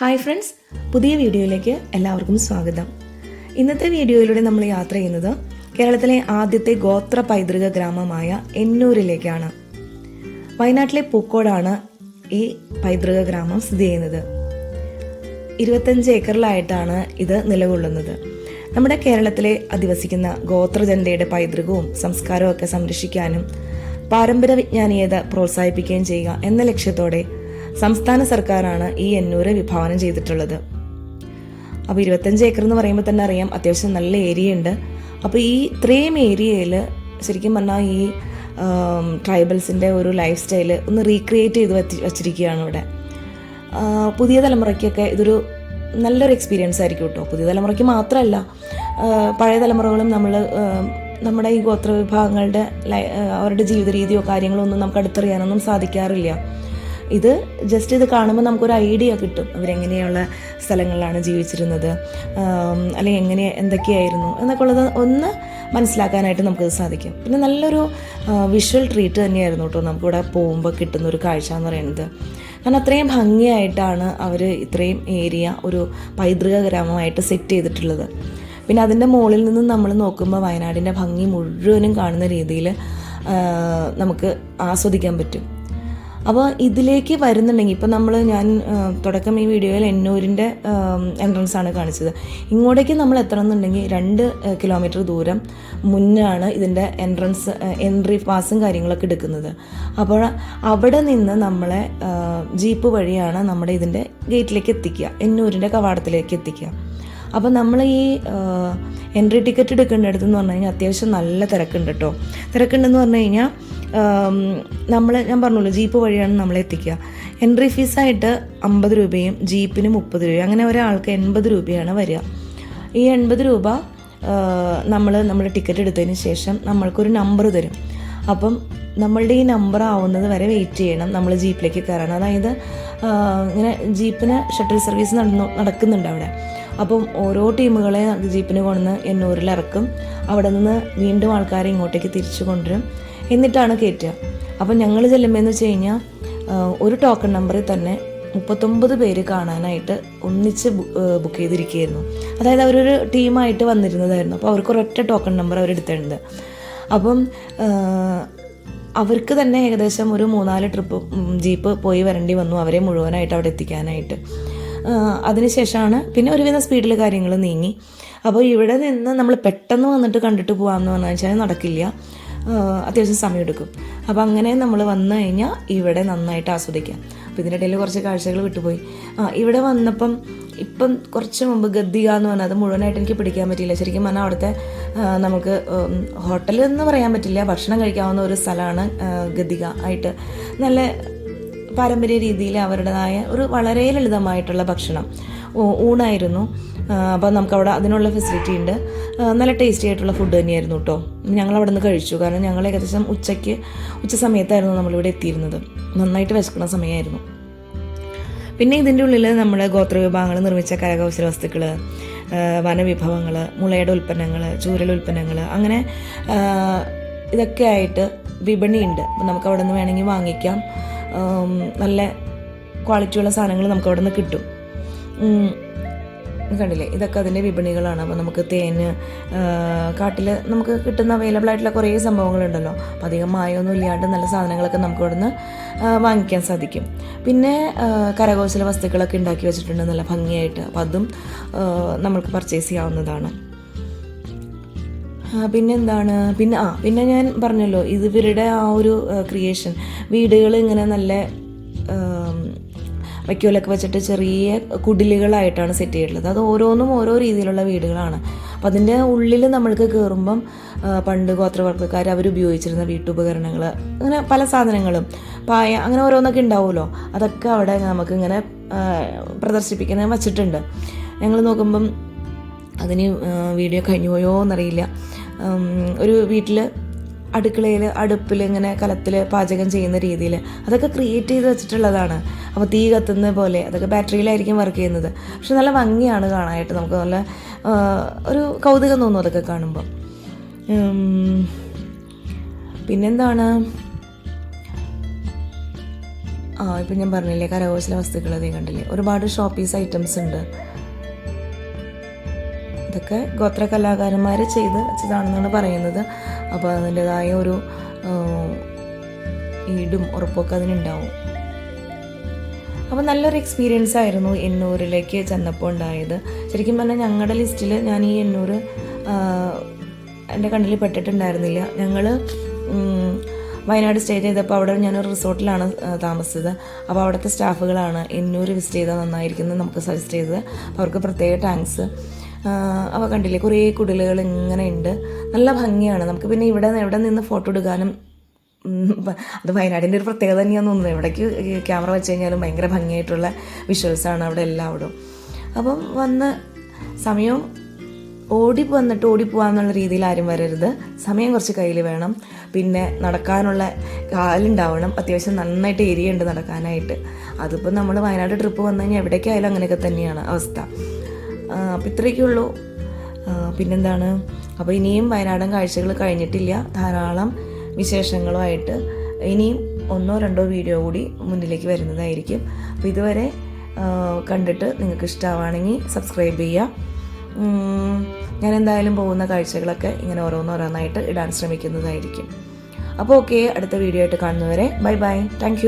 Hi friends പുതിയ വീഡിയോയിലേക്ക് എല്ലാവർക്കും സ്വാഗതം. ഇന്നത്തെ വീഡിയോയിലൂടെ നമ്മൾ യാത്ര ചെയ്യുന്നത് കേരളത്തിലെ ആദ്യത്തെ ഗോത്ര പൈതൃക ഗ്രാമമായ എന്നൂരിലേക്കാണ് വയനാട്ടിലെ പൂക്കോടാണ് ഈ പൈതൃക ഗ്രാമം സ്ഥിതി ചെയ്യുന്നത്. ഇരുപത്തഞ്ച് ഏക്കറിലായിട്ടാണ് ഇത് നിലകൊള്ളുന്നത്. നമ്മുടെ കേരളത്തിലെ അധിവസിക്കുന്ന ഗോത്രജനതയുടെ പൈതൃകവും സംസ്കാരവും ഒക്കെ സംരക്ഷിക്കാനും പാരമ്പര്യ വിജ്ഞാനീയത പ്രോത്സാഹിപ്പിക്കുകയും ചെയ്യുക എന്ന ലക്ഷ്യത്തോടെ സംസ്ഥാന സർക്കാരാണ് ഈ എന്നൂര് വിഭാവനം ചെയ്തിട്ടുള്ളത്. അപ്പോൾ ഇരുപത്തഞ്ച് ഏക്കർ എന്ന് പറയുമ്പോൾ തന്നെ അറിയാം അത്യാവശ്യം നല്ല ഏരിയ ഉണ്ട്. അപ്പോൾ ഈ ഇത്രയും ഏരിയയിൽ ശരിക്കും പറഞ്ഞാൽ ഈ ട്രൈബൽസിന്റെ ഒരു ലൈഫ് സ്റ്റൈൽ ഒന്ന് റീക്രിയേറ്റ് ചെയ്ത് വച്ച് വച്ചിരിക്കുകയാണ് ഇവിടെ. പുതിയ തലമുറയ്ക്കൊക്കെ ഇതൊരു നല്ലൊരു എക്സ്പീരിയൻസ് ആയിരിക്കും കേട്ടോ. പുതിയ തലമുറയ്ക്ക് മാത്രമല്ല പഴയ തലമുറകളും നമ്മൾ നമ്മുടെ ഈ ഗോത്ര വിഭാഗങ്ങളുടെ അവരുടെ ജീവിത രീതിയോ കാര്യങ്ങളോ ഒന്നും നമുക്ക് അടുത്തറിയാനൊന്നും സാധിക്കാറില്ല. ഇത് ജസ്റ്റ് ഇത് കാണുമ്പോൾ നമുക്കൊരു ഐഡിയ കിട്ടും. അവരെങ്ങനെയുള്ള സ്ഥലങ്ങളിലാണ് ജീവിച്ചിരുന്നത്. അല്ലെങ്കിൽ എങ്ങനെ എന്തൊക്കെയായിരുന്നു എന്നൊക്കെ ഉള്ളത് ഒന്ന് മനസ്സിലാക്കാനായിട്ട് നമുക്കത് സാധിക്കും. പിന്നെ നല്ലൊരു വിഷ്വൽ ട്രീറ്റ് തന്നെയായിരുന്നു കേട്ടോ നമുക്കിവിടെ പോകുമ്പോൾ കിട്ടുന്ന ഒരു കാഴ്ച എന്ന് പറയുന്നത്. കാരണം അത്രയും ഭംഗിയായിട്ടാണ് അവർ ഇത്രയും ഏരിയ ഒരു പൈതൃക ഗ്രാമമായിട്ട് സെറ്റ് ചെയ്തിട്ടുള്ളത്. പിന്നെ അതിന്റെ മുകളിൽ നിന്ന് നമ്മൾ നോക്കുമ്പോൾ വയനാടിന്റെ ഭംഗി മുഴുവനും കാണുന്ന രീതിയിൽ നമുക്ക് ആസ്വദിക്കാൻ പറ്റും. അപ്പോൾ ഇതിലേക്ക് വരുന്നുണ്ടെങ്കിൽ ഇപ്പം നമ്മൾ ഞാൻ തുടക്കം ഈ വീഡിയോയിൽ എന്നൂരിന്റെ എൻട്രൻസ് ആണ് കാണിച്ചത്. ഇങ്ങോട്ടേക്ക് നമ്മൾ എത്തണമെന്നുണ്ടെങ്കിൽ രണ്ട് കിലോമീറ്റർ ദൂരം മുന്നാണ് ഇതിന്റെ എൻട്രൻസ് എൻട്രി പാസും കാര്യങ്ങളൊക്കെ എടുക്കുന്നത്. അപ്പോൾ അവിടെ നിന്ന് നമ്മളെ ജീപ്പ് വഴിയാണ് നമ്മുടെ ഇതിന്റെ ഗേറ്റിലേക്ക് എത്തിക്കുക. എന്നൂരിന്റെ കവാടത്തിലേക്ക് എത്തിക്കുക. അപ്പോൾ നമ്മൾ ഈ എൻട്രി ടിക്കറ്റ് എടുക്കേണ്ടടുത്ത് എന്ന് പറഞ്ഞു കഴിഞ്ഞാൽ അത്യാവശ്യം നല്ല തിരക്കുണ്ട് കേട്ടോ തിരക്കുണ്ടെന്ന് പറഞ്ഞു കഴിഞ്ഞാൽ നമ്മൾ ഞാൻ പറഞ്ഞല്ലോ ജീപ്പ് വഴിയാണ് നമ്മൾ എത്തിക്കുക. എൻട്രി ഫീസായിട്ട് അമ്പത് രൂപയും ജീപ്പിന് മുപ്പത് രൂപയും അങ്ങനെ ഒരാൾക്ക് എൺപത് രൂപയാണ് വരിക. ഈ എൺപത് രൂപ നമ്മൾ നമ്മൾ ടിക്കറ്റ് എടുത്തതിന് ശേഷം നമ്മൾക്കൊരു നമ്പർ തരും. അപ്പം നമ്മളുടെ ഈ നമ്പർ ആവുന്നത് വരെ വെയിറ്റ് ചെയ്യണം നമ്മൾ ജീപ്പിലേക്ക് കയറാൻ. അതായത് ഇങ്ങനെ ജീപ്പിന് ഷട്ടിൽ സർവീസ് നടന്നു നടക്കുന്നുണ്ട് അവിടെ. അപ്പം ഓരോ ടീമുകളെ ജീപ്പിന് കൊണ്ടുവന്ന് എന്നൂരിൽ ഇറക്കും. അവിടെ നിന്ന് വീണ്ടും ആൾക്കാരെ ഇങ്ങോട്ടേക്ക് തിരിച്ചു കൊണ്ടുവരും. എന്നിട്ടാണ് കയറ്റുക. അപ്പം ഞങ്ങൾ ചെല്ലുമ്പോൾ എന്ന് വെച്ച് കഴിഞ്ഞാൽ ഒരു ടോക്കൺ നമ്പറിൽ തന്നെ മുപ്പത്തൊമ്പത് പേര് കാണാനായിട്ട് ഒന്നിച്ച് ബുക്ക് ചെയ്തിരിക്കുകയായിരുന്നു. അതായത് അവരൊരു ടീമായിട്ട് വന്നിരുന്നതായിരുന്നു. അപ്പോൾ അവർക്ക് ഒരൊറ്റ ടോക്കൺ നമ്പർ അവരെടുത്തിട്ടുണ്ട് അപ്പം അവർക്ക് തന്നെ ഏകദേശം ഒരു മൂന്നാൽ ട്രിപ്പ് ജീപ്പ് പോയി വരേണ്ടി വന്നു അവരെ മുഴുവനായിട്ട് അവിടെ എത്തിക്കാനായിട്ട്. അതിനുശേഷമാണ് പിന്നെ ഒരുവിധം സ്പീഡിൽ കാര്യങ്ങൾ നീങ്ങി. അപ്പോൾ ഇവിടെ നിന്ന് നമ്മൾ പെട്ടെന്ന് വന്നിട്ട് കണ്ടിട്ട് പോകാമെന്ന് പറഞ്ഞു വെച്ചാൽ നടക്കില്ല. അത്യാവശ്യം സമയമെടുക്കും. അപ്പോൾ അങ്ങനെ നമ്മൾ വന്നു കഴിഞ്ഞാൽ ഇവിടെ നന്നായിട്ട് ആസ്വദിക്കാം. അപ്പോൾ ഇതിന്റെ ഇടയിൽ കുറച്ച് കാഴ്ചകൾ വിട്ടുപോയി. ആ ഇവിടെ വന്നപ്പം ഇപ്പം കുറച്ച് മുമ്പ് ഗദ്ദിക എന്ന് പറഞ്ഞാൽ അത് മുഴുവനായിട്ട് എനിക്ക് പിടിക്കാൻ പറ്റിയില്ല. ശരിക്കും പറഞ്ഞാൽ അവിടുത്തെ നമുക്ക് ഹോട്ടലെന്ന് പറയാൻ പറ്റില്ല. ഭക്ഷണം കഴിക്കാവുന്ന ഒരു സ്ഥലമാണ് ഗദ്ദിക ആയിട്ട്. നല്ല പാരമ്പര്യ രീതിയിൽ അവരുടേതായ ഒരു വളരെ ലളിതമായിട്ടുള്ള ഭക്ഷണം. ഊണായിരുന്നു. അപ്പോൾ നമുക്കവിടെ അതിനുള്ള ഫെസിലിറ്റി ഉണ്ട്. നല്ല ടേസ്റ്റി ആയിട്ടുള്ള ഫുഡ് തന്നെയായിരുന്നു കേട്ടോ ഞങ്ങൾ അവിടെ നിന്ന് കഴിച്ചു. കാരണം ഞങ്ങൾ ഏകദേശം ഉച്ചയ്ക്ക് ഉച്ച സമയത്തായിരുന്നു നമ്മളിവിടെ എത്തിയിരുന്നത്. നന്നായിട്ട് വിശക്കുന്ന സമയമായിരുന്നു. പിന്നെ ഇതിന്റെ ഉള്ളിൽ നമ്മുടെ ഗോത്ര വിഭാഗങ്ങൾ നിർമ്മിച്ച കരകൗശല വസ്തുക്കൾ വനവിഭവങ്ങൾ മുളയുടെ ഉൽപ്പന്നങ്ങൾ ചൂരൽ ഉൽപ്പന്നങ്ങൾ അങ്ങനെ ഇതൊക്കെ ആയിട്ട് വിപണിയുണ്ട്. അപ്പം നമുക്ക് അവിടെ നിന്ന് വേണമെങ്കിൽ വാങ്ങിക്കാം. നല്ല ക്വാളിറ്റിയുള്ള സാധനങ്ങൾ നമുക്ക് അവിടെ നിന്ന് കിട്ടും കണ്ടില്ലേ? ഇതൊക്കെ അതിന്റെ വിപണികളാണ്. അപ്പോൾ നമുക്ക് തേന് കാട്ടിൽ നമുക്ക് കിട്ടുന്ന അവൈലബിൾ ആയിട്ടുള്ള കുറേ സംഭവങ്ങളുണ്ടല്ലോ. അപ്പോൾ അധികം മായമൊന്നും ഇല്ലാണ്ട് നല്ല സാധനങ്ങളൊക്കെ നമുക്ക് അവിടെ നിന്ന് വാങ്ങിക്കാൻ സാധിക്കും. പിന്നെ കരകൗശല വസ്തുക്കളൊക്കെ ഉണ്ടാക്കി വെച്ചിട്ടുണ്ട്. നല്ല ഭംഗിയായിട്ട്. അപ്പോൾ അതും നമ്മൾക്ക് പർച്ചേസ് ചെയ്യാവുന്നതാണ്. പിന്നെന്താണ്? പിന്നെ ആ പിന്നെ ഞാൻ പറഞ്ഞല്ലോ ഇത് ഇവരുടെ ആ ഒരു ക്രിയേഷൻ വീടുകൾ ഇങ്ങനെ നല്ല വയ്ക്കോലൊക്കെ വെച്ചിട്ട് ചെറിയ കുടിലുകളായിട്ടാണ് സെറ്റ് ചെയ്തിട്ടുള്ളത്. അത് ഓരോന്നും ഓരോ രീതിയിലുള്ള വീടുകളാണ്. അപ്പം അതിന്റെ ഉള്ളിൽ നമ്മൾക്ക് കയറുമ്പം പണ്ട് ഗോത്രവർഗക്കാർ അവർ ഉപയോഗിച്ചിരുന്ന വീട്ടുപകരണങ്ങൾ അങ്ങനെ പല സാധനങ്ങളും പായ അങ്ങനെ ഓരോന്നൊക്കെ ഉണ്ടാവുമല്ലോ. അതൊക്കെ അവിടെ നമുക്ക് ഇങ്ങനെ പ്രദർശിപ്പിക്കാൻ വച്ചിട്ടുണ്ട്. ഞങ്ങൾ നോക്കുമ്പം അതിന് വീഡിയോ കഴിഞ്ഞു പോയോ എന്നറിയില്ല ഒരു വീട്ടിൽ അടുക്കളയിൽ അടുപ്പിൽ ഇങ്ങനെ കലത്തിൽ പാചകം ചെയ്യുന്ന രീതിയിൽ അതൊക്കെ ക്രിയേറ്റ് ചെയ്ത് വെച്ചിട്ടുള്ളതാണ്. അപ്പോൾ തീ കത്തുന്ന പോലെ അതൊക്കെ ബാറ്ററിയിലായിരിക്കും വർക്ക് ചെയ്യുന്നത്. പക്ഷെ നല്ല ഭംഗിയാണ് കാണാനായിട്ട് നമുക്ക് നല്ല ഒരു കൗതുകം തോന്നും അതൊക്കെ കാണുമ്പോൾ പിന്നെന്താണ്? ആ ഇപ്പം ഞാൻ പറഞ്ഞില്ലേ കരകൗശല വസ്തുക്കൾ അതേ കണ്ടില്ലേ? ഒരുപാട് ഷോപ്പീസ് ഐറ്റംസ് ഉണ്ട്. ഇതൊക്കെ ഗോത്ര കലാകാരന്മാർ ചെയ്ത് വെച്ചതാണെന്നാണ് പറയുന്നത്. അപ്പോൾ അതിന്റെതായ ഒരു ഈടും ഉറപ്പൊക്കെ അതിനുണ്ടാവും. അപ്പോൾ നല്ലൊരു എക്സ്പീരിയൻസ് ആയിരുന്നു എന്നൂരിലേക്ക് ചെന്നപ്പോൾ ഉണ്ടായത്. ശരിക്കും പറഞ്ഞാൽ ഞങ്ങളുടെ ലിസ്റ്റിൽ ഞാൻ ഈ എന്നൂർ എന്റെ കണ്ണിൽ പെട്ടിട്ടുണ്ടായിരുന്നില്ല. ഞങ്ങൾ വയനാട് സ്റ്റേ ചെയ്തപ്പോൾ അവിടെ ഞാനൊരു റിസോർട്ടിലാണ് താമസിച്ചത്. അപ്പോൾ അവിടുത്തെ സ്റ്റാഫുകളാണ് എന്നൂർ വിസിറ്റ് ചെയ്താൽ നന്നായിരിക്കുന്നത് നമുക്ക് സജസ്റ്റ് ചെയ്തത്. അവർക്ക് പ്രത്യേക താങ്ക്സ് അപ്പോൾ കണ്ടില്ലേ? കുറേ കുടിലുകൾ ഇങ്ങനെ ഉണ്ട്. നല്ല ഭംഗിയാണ്. നമുക്ക് പിന്നെ ഇവിടെ എവിടെ നിന്ന് ഫോട്ടോ എടുക്കാനും അത് വയനാടിന്റെ ഒരു പ്രത്യേകത തന്നെയാണെന്ന് തോന്നുന്നു. എവിടേക്ക് ക്യാമറ വെച്ച് കഴിഞ്ഞാലും ഭയങ്കര ഭംഗിയായിട്ടുള്ള വിഷ്വൽസാണ് അവിടെ എല്ലാവിടും. അപ്പം വന്ന് സമയം ഓടി വന്നിട്ട് ഓടിപ്പോവാന്നുള്ള രീതിയിൽ ആരും വരരുത്. സമയം കുറച്ച് കയ്യിൽ വേണം. പിന്നെ നടക്കാനുള്ള കാലുണ്ടാവണം. അത്യാവശ്യം നന്നായിട്ട് ഏരിയ ഉണ്ട് നടക്കാനായിട്ട്. അതിപ്പോൾ നമ്മൾ വയനാട് ട്രിപ്പ് വന്നു കഴിഞ്ഞാൽ എവിടേക്കായാലും അങ്ങനെയൊക്കെ തന്നെയാണ് അവസ്ഥ. അപ്പം ഇത്രയൊക്കെ ഉള്ളൂ. പിന്നെന്താണ്? അപ്പോൾ ഇനിയും വയനാടൻ കാഴ്ചകൾ കഴിഞ്ഞിട്ടില്ല. ധാരാളം വിശേഷങ്ങളുമായിട്ട് ഇനിയും ഒന്നോ രണ്ടോ വീഡിയോ കൂടി മുന്നിലേക്ക് വരുന്നതായിരിക്കും. അപ്പോൾ ഇതുവരെ കണ്ടിട്ട് നിങ്ങൾക്ക് ഇഷ്ടമാണെങ്കിൽ സബ്സ്ക്രൈബ് ചെയ്യുക. ഞാൻ എന്തായാലും പോകുന്ന കാഴ്ചകളൊക്കെ ഇങ്ങനെ ഓരോന്നോരോന്നായിട്ട് ഇടാൻ ശ്രമിക്കുന്നതായിരിക്കും. അപ്പോൾ ഓക്കെ അടുത്ത വീഡിയോ ആയിട്ട് കാണുന്നവരെ ബൈ ബൈ താങ്ക്